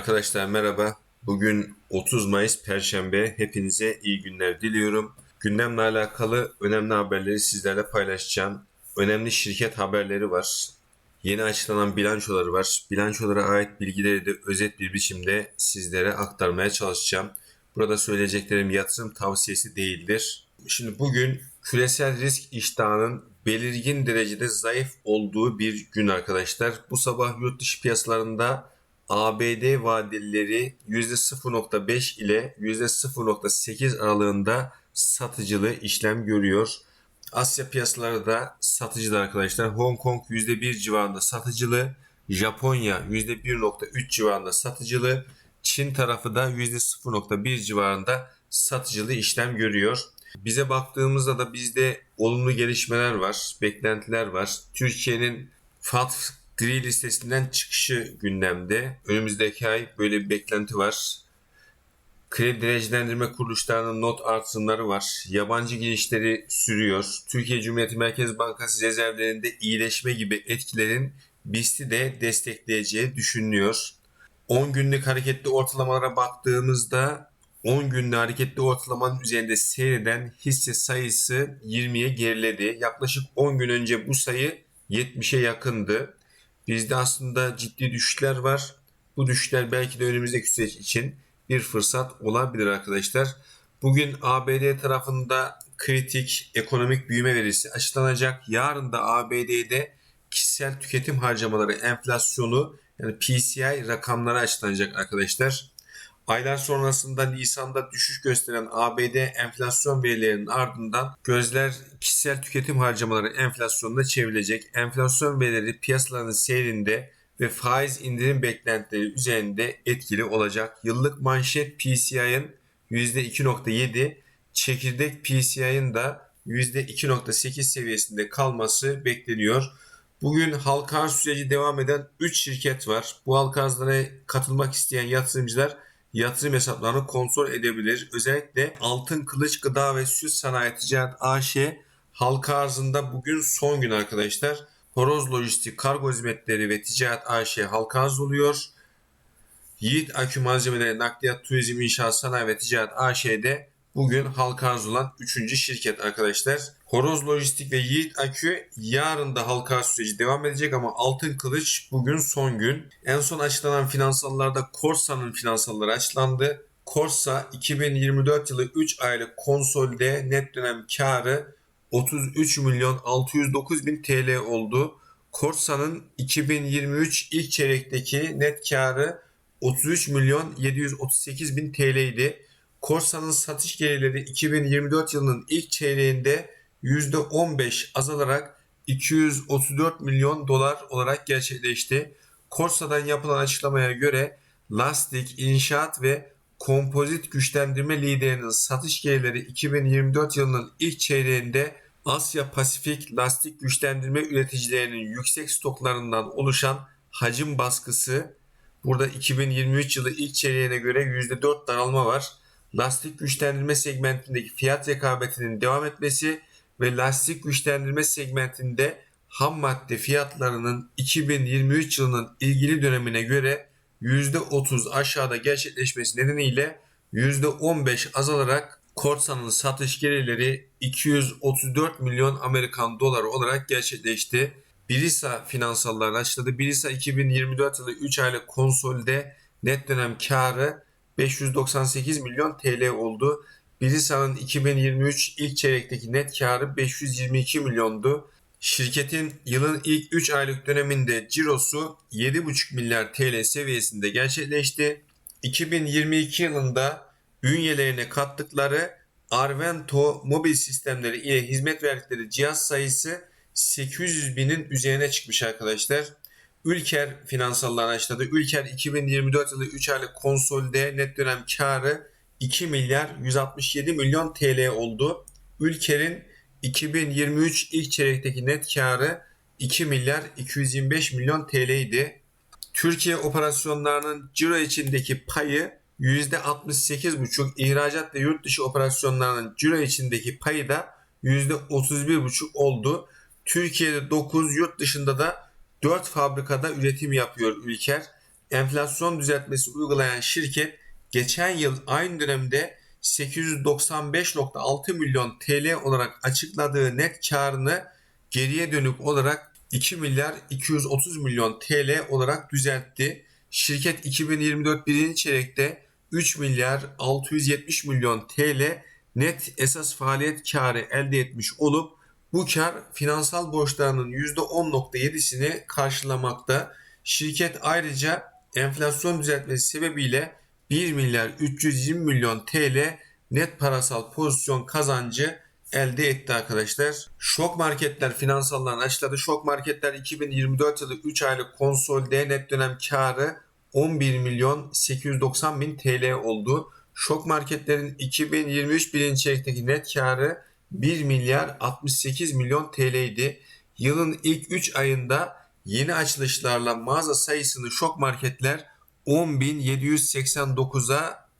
Arkadaşlar merhaba. Bugün 30 Mayıs Perşembe. Hepinize iyi günler diliyorum. Gündemle alakalı önemli haberleri sizlerle paylaşacağım. Önemli şirket haberleri var. Yeni açıklanan bilançoları var. Bilançolara ait bilgileri de özet bir biçimde sizlere aktarmaya çalışacağım. Burada söyleyeceklerim yatırım tavsiyesi değildir. Şimdi bugün küresel risk iştahının belirgin derecede zayıf olduğu bir gün arkadaşlar. Bu sabah yurt dışı piyasalarında ABD vadelileri %0.5 ile %0.8 aralığında satıcılı işlem görüyor. Asya piyasaları da satıcılı arkadaşlar. Hong Kong %1 civarında satıcılı. Japonya %1.3 civarında satıcılı. Çin tarafı da %0.1 civarında satıcılı işlem görüyor. Bize baktığımızda da bizde olumlu gelişmeler var, beklentiler var. Türkiye'nin FATF gri listesinden çıkışı gündemde. Önümüzdeki ay böyle bir beklenti var. Kredi derecelendirme kuruluşlarının not artımları var. Yabancı girişleri sürüyor. Türkiye Cumhuriyeti Merkez Bankası rezervlerinde iyileşme gibi etkilerin BIST'i de destekleyeceği düşünülüyor. 10 günlük hareketli ortalamalara baktığımızda 10 günlük hareketli ortalamanın üzerinde seyreden hisse sayısı 20'ye geriledi. Yaklaşık 10 gün önce bu sayı 70'e yakındı. Bizde aslında ciddi düşüşler var. Bu düşüşler belki de önümüzdeki süreç için bir fırsat olabilir arkadaşlar. Bugün ABD tarafında kritik ekonomik büyüme verisi açıklanacak. Yarın da ABD'de kişisel tüketim harcamaları enflasyonu yani PCI rakamları açıklanacak arkadaşlar. Aylar sonrasında Nisan'da düşüş gösteren ABD enflasyon verilerinin ardından gözler kişisel tüketim harcamaları enflasyonuna çevrilecek. Enflasyon verileri piyasaların seyrinde ve faiz indirim beklentileri üzerinde etkili olacak. Yıllık manşet PCI'ın %2.7, çekirdek PCI'ın da %2.8 seviyesinde kalması bekleniyor. Bugün halka arz süreci devam eden 3 şirket var. Bu halka arzlara katılmak isteyen yatırımcılar yatırım hesaplarını kontrol edebilir. Özellikle Altın Kılıç Gıda ve Süt Sanayi Ticaret AŞ halka arzında bugün son gün arkadaşlar. Horoz Lojistik Kargo Hizmetleri ve Ticaret AŞ halka arz oluyor. Yiğit Akü Malzemeleri Nakliyat Turizm İnşaat Sanayi ve Ticaret AŞ'de bugün halka arz olan 3. şirket arkadaşlar. Horoz Lojistik ve Yiğit Akü yarın da halka süreci devam edecek ama Altın Kılıç bugün son gün. En son açıklanan finansallarda Corsa'nın finansalları açıklandı. Corsa 2024 yılı 3 aylık konsolde net dönem karı 33 milyon 609 bin TL oldu. Corsa'nın 2023 ilk çeyrekteki net karı 33 milyon 738 bin TL idi. Corsa'nın satış gelirleri 2024 yılının ilk çeyreğinde %15 azalarak 234 milyon dolar olarak gerçekleşti. Corsa'dan yapılan açıklamaya göre lastik, inşaat ve kompozit güçlendirme liderinin satış gelirleri 2024 yılının ilk çeyreğinde Asya Pasifik lastik güçlendirme üreticilerinin yüksek stoklarından oluşan hacim baskısı burada 2023 yılı ilk çeyreğine göre %4 daralma var. Lastik güçlendirme segmentindeki fiyat rekabetinin devam etmesi ve lastik güçlendirme segmentinde ham madde fiyatlarının 2023 yılının ilgili dönemine göre %30 aşağıda gerçekleşmesi nedeniyle %15 azalarak Corsa'nın satış gelirleri 234 milyon Amerikan doları olarak gerçekleşti. Birisa finansallarını açıkladı. Birisa 2024 yılı 3 aylık konsolde net dönem karı 598 milyon TL oldu. Birisa'nın 2023 ilk çeyrekteki net karı 522 milyondu. Şirketin yılın ilk 3 aylık döneminde cirosu 7,5 milyar TL seviyesinde gerçekleşti. 2022 yılında bünyelerine kattıkları Arvento mobil sistemleri ile hizmet verdikleri cihaz sayısı 800 binin üzerine çıkmış arkadaşlar. Ülker finansallarını açıkladı. Ülker 2024 yılı 3 aylık konsolde net dönem karı 2 milyar 167 milyon TL oldu. Ülker'in 2023 ilk çeyrekteki net karı 2 milyar 225 milyon TL idi. Türkiye operasyonlarının ciro içindeki payı %68,5, ihracat ve yurt dışı operasyonlarının ciro içindeki payı da %31,5 oldu. Türkiye'de 9, yurt dışında da 4 fabrikada üretim yapıyor Ülker. enflasyon düzeltmesi uygulayan şirket geçen yıl aynı dönemde 895.6 milyon TL olarak açıkladığı net karını geriye dönük olarak 2 milyar 230 milyon TL olarak düzeltti. Şirket 2024 birinci çeyrekte 3 milyar 670 milyon TL net esas faaliyet karı elde etmiş olup bu kar finansal borçlarının %10.7'sini karşılamakta. Şirket ayrıca enflasyon düzeltmesi sebebiyle 1 milyar 320 milyon TL net parasal pozisyon kazancı elde etti arkadaşlar. Şok marketler finansallarını açıkladı. Şok marketler 2024 yılı 3 aylık konsolde net dönem karı 11 milyon 890 bin TL oldu. Şok marketlerin 2023 birinci çeyrekteki net karı 1 milyar 68 milyon TL idi. Yılın ilk 3 ayında yeni açılışlarla mağaza sayısını şok marketler 10.789'a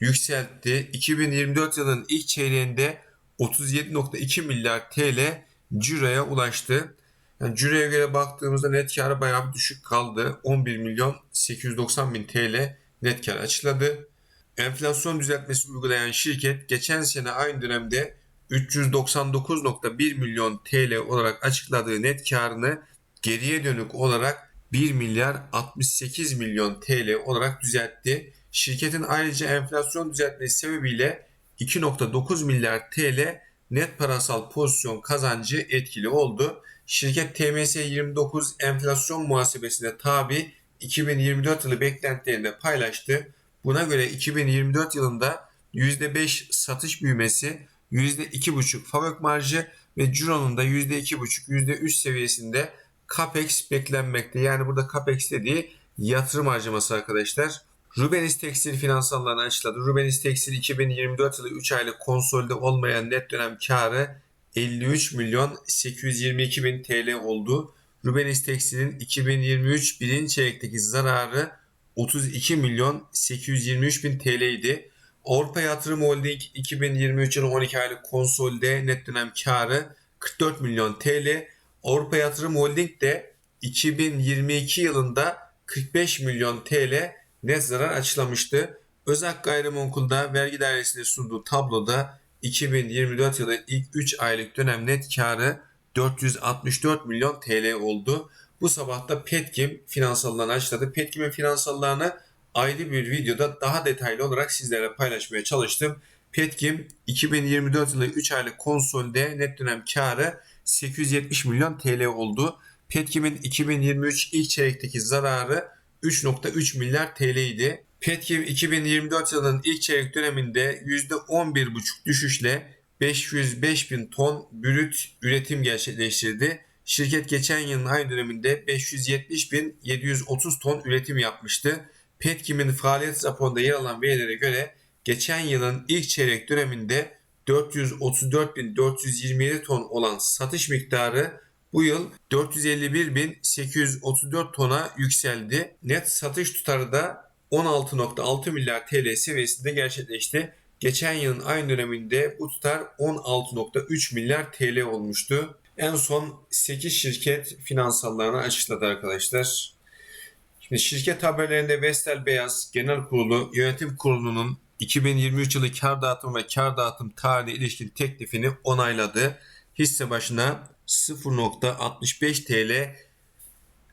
yükseltti. 2024 yılının ilk çeyreğinde 37.2 milyar TL ciroya ulaştı. Yani ciroya göre baktığımızda net karı bayağı bir düşük kaldı. 11 milyon 890 bin TL net kar açıkladı. Enflasyon düzeltmesi uygulayan şirket geçen sene aynı dönemde 399.1 milyon TL olarak açıkladığı net karını geriye dönük olarak 1 milyar 68 milyon TL olarak düzeltti. Şirketin ayrıca enflasyon düzeltmesi sebebiyle 2.9 milyar TL net parasal pozisyon kazancı etkili oldu. Şirket TMS 29 enflasyon muhasebesine tabi 2024 yılı beklentilerini de paylaştı. Buna göre 2024 yılında %5 satış büyümesi, %2,5 fabrik marjı ve cironun da %2,5 %3 seviyesinde CAPEX beklenmekte. Yani burada CAPEX dediği yatırım harcaması arkadaşlar. Rubenis Tekstil finansallarını açıkladı. Rubenis Tekstil 2024 yılı 3 aylık konsolide olmayan net dönem karı 53 milyon 822 bin TL oldu. Rubenis Tekstil'in 2023 birinci çeyrekteki zararı 32 milyon 823 bin TL idi. Avrupa Yatırım Holding 2023 yılı 12 aylık konsolide net dönem karı 44 milyon TL. Avrupa Yatırım Holding de 2022 yılında 45 milyon TL net zarar açıklamıştı. Özak Gayrimenkul'da vergi dairesine sunduğu tabloda 2024 yılı ilk 3 aylık dönem net karı 464 milyon TL oldu. Bu sabah da Petkim finansallarını açıkladı. Petkim'in finansallarını ayrı bir videoda daha detaylı olarak sizlere paylaşmaya çalıştım. Petkim 2024 yılı 3 aylık konsolde net dönem karı 870 milyon TL oldu. Petkim'in 2023 ilk çeyrekteki zararı 3.3 milyar TL idi. Petkim 2024 yılının ilk çeyrek döneminde %11,5 düşüşle 505 bin ton brüt üretim gerçekleştirdi. Şirket geçen yılın aynı döneminde 570 bin 730 ton üretim yapmıştı. Petkim'in faaliyet raporunda yer alan verilere göre geçen yılın ilk çeyrek döneminde 434.427 ton olan satış miktarı bu yıl 451.834 tona yükseldi. Net satış tutarı da 16.6 milyar TL seviyesinde gerçekleşti. Geçen yılın aynı döneminde bu tutar 16.3 milyar TL olmuştu. En son 8 şirket finansallarını açıkladı arkadaşlar. Şimdi şirket haberlerinde Vestel Beyaz Genel Kurulu Yönetim Kurulu'nun 2023 yılı kar dağıtım ve kar dağıtım tarihi ilişkin teklifini onayladı. Hisse başına 0.65 TL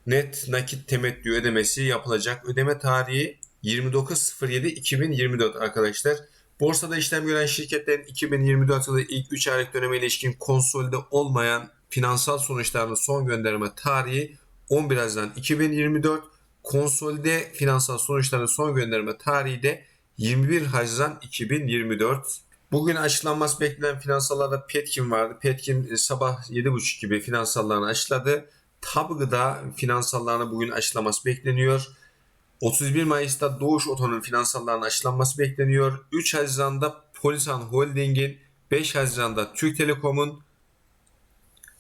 net nakit temettü ödemesi yapılacak. Ödeme tarihi 29.07.2024 arkadaşlar. Borsada işlem gören şirketlerin 2024 yılı ilk 3 aylık döneme ilişkin konsolide olmayan finansal sonuçlarının son gönderme tarihi 11 Haziran 2024. Konsolide finansal sonuçların son gönderme tarihi de 21 Haziran 2024. Bugün açıklanması beklenen finansallarda Petkim vardı. Petkim e, sabah 7.30 gibi finansallarını açıkladı. Tabgı da finansallarını bugün açıklaması bekleniyor. 31 Mayıs'ta Doğuş Oto'nun finansallarının açıklanması bekleniyor. 3 Haziran'da Polisan Holding'in, 5 Haziran'da Türk Telekom'un,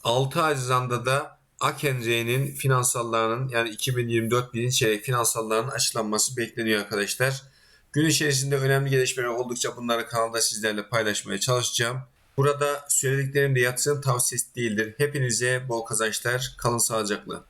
6 Haziran'da da Akenre'nin finansallarının yani 2024 birinci finansallarının açıklanması bekleniyor arkadaşlar. Gün içerisinde önemli gelişmeler oldukça bunları kanalda sizlerle paylaşmaya çalışacağım. Burada söylediklerim de yatırım tavsiyesi değildir. Hepinize bol kazançlar. Kalın sağlıcakla.